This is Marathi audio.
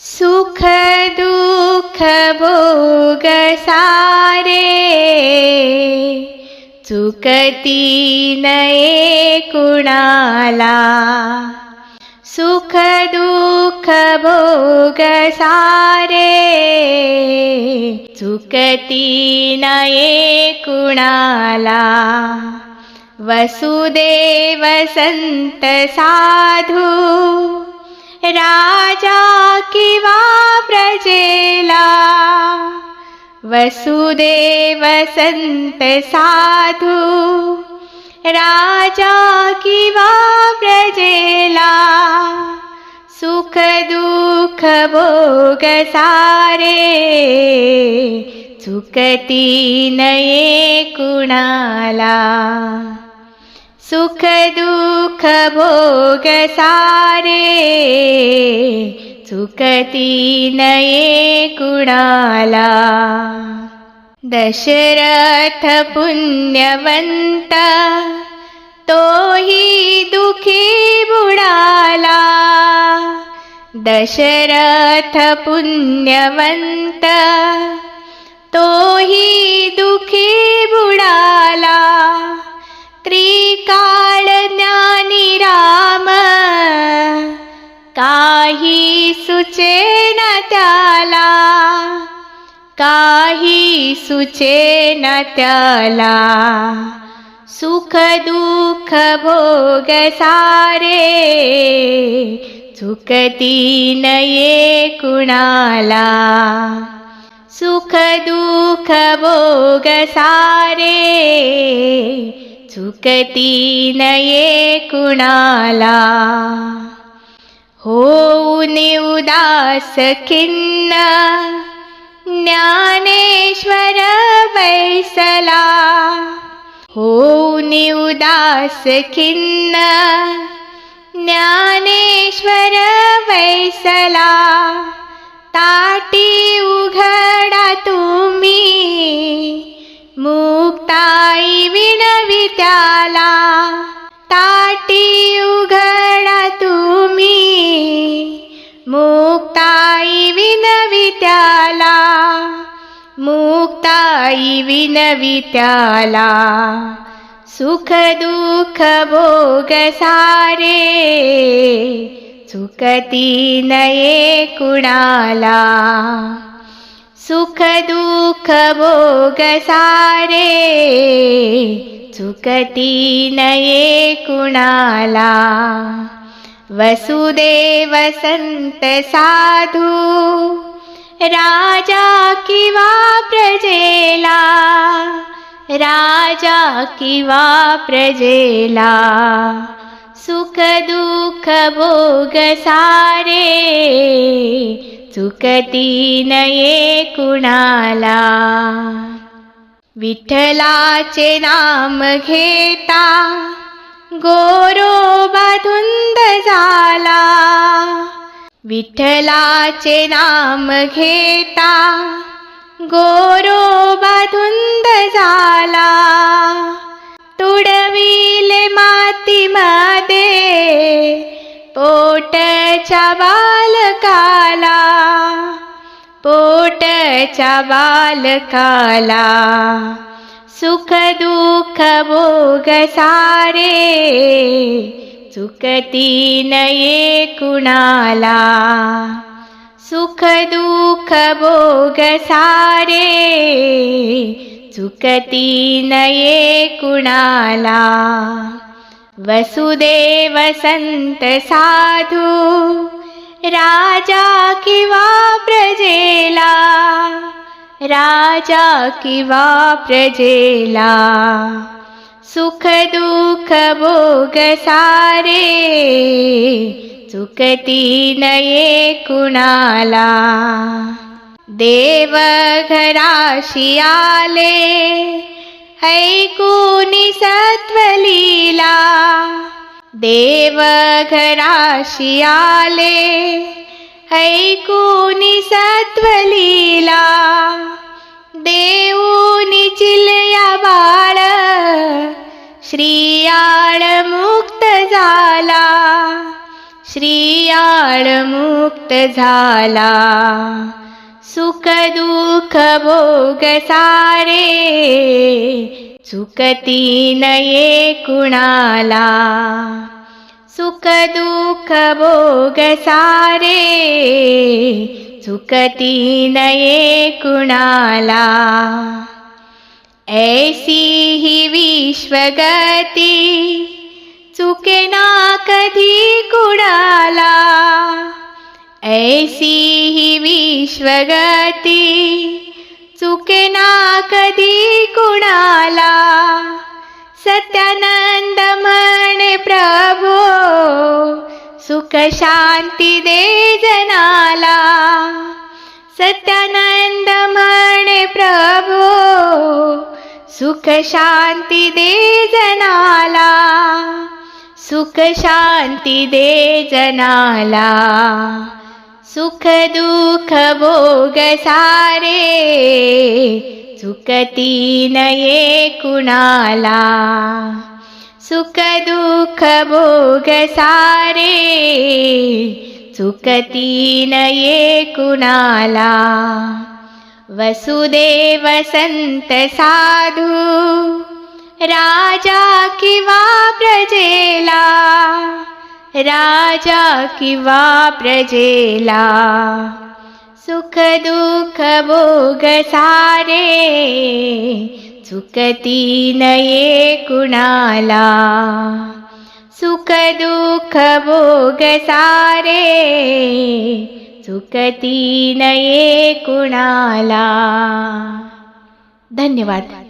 सुख दुःख भोग सारे चुकती नये कुणाला सुख दुःख भोग सारे चुकती नये कुणाला वसुदेव संत साधू राजा किंवा प्रजेला वसुदेव संत साधू राजा किंवा प्रजेला सुख दुःख भोग सारे चुकती नये कुणाला सुख दुःख भोग सारे चुकती नये कुणाला? दशरथ पुण्यवंत तोही दुखी बुडाला. दशरथ पुण्यवंत तोही दुखी बुडाला. त्रिकाळ ज्ञानी राम. काही सुचेन त्याला काही सुचेन त्याला. सुख दुःख भोग सारे चुकती नये कुणाला. सुख दुःख भोग सारे चुकती नये कुणाला? होऊन उदास खिन्न ज्ञानेश्वर बैसला. होऊन उदास खिन्न ज्ञानेश्वर बैसला. ताटी उघडा तुम्ही मुक्ताय विनवी त्याला ताटी उघडा तुम्ही. मुक्ताई विनवी मुक्ताई विनवी सुख दुःख भोग सारे चुकती नये कुणाला. सुख दुख भोगसारे सुखति नये कुणाला? वसुदेवसन्त साधु राजा किवा प्रजेला? प्रजेला सुख दुख भोगसारे चुकती नये कुणाला? विठ्ठलाचे नाम घेता गोरो धुंद झाला विठ्ठलाचे नाम घेता गोरो धुंद झाला तुडविले मातीमध्ये पोटच्या बालकाला पोटच्या बालकाला सुख दुःख भोग सारे चुकती नये कुणाला सुख दुःख भोग सारे चुकती नये कुणाला वसुदेव संत साधू राजा किंवा प्रजेला राजा किंवा प्रजेला। सुख दुःख भोग सारे चुकती नये कुणाला। देव घराशी आले ऐकूनी सत्वलीला. देव घराशी आले. ऐकूनी सत्वलीला. देऊनी चिलया बाळ. श्रियाळ मुक्त झाला. श्रियाळ मुक्त झाला. सुखदुःखभोगसारे दुख भोगसारे सुकति नये कुणाला? सुख दुख भोगसारे सुखति नये कुणासी विश्वगति च ना कधी कुणाला? ऐसी ईश्वरती चुके ना कधी कुणाला? सत्यानंद म्हणे प्रभो सुख शांती दे जनाला. सत्यानंद म्हणे प्रभो सुख शांती दे जनाला. सुख शांती दे जनाला. सुखदुःखभोगसारे दुख भोग सारे सुखति नये कुणाला? सुख दुख नये कुणाला? वसुदेवसन्त साधु राजा किवा प्रजेला? राजा प्रजेला। सुख दुःख भोग सारे चुकती नये कुणाला सुख दुःख भोग सारे चुकती नये कुणाला धन्यवाद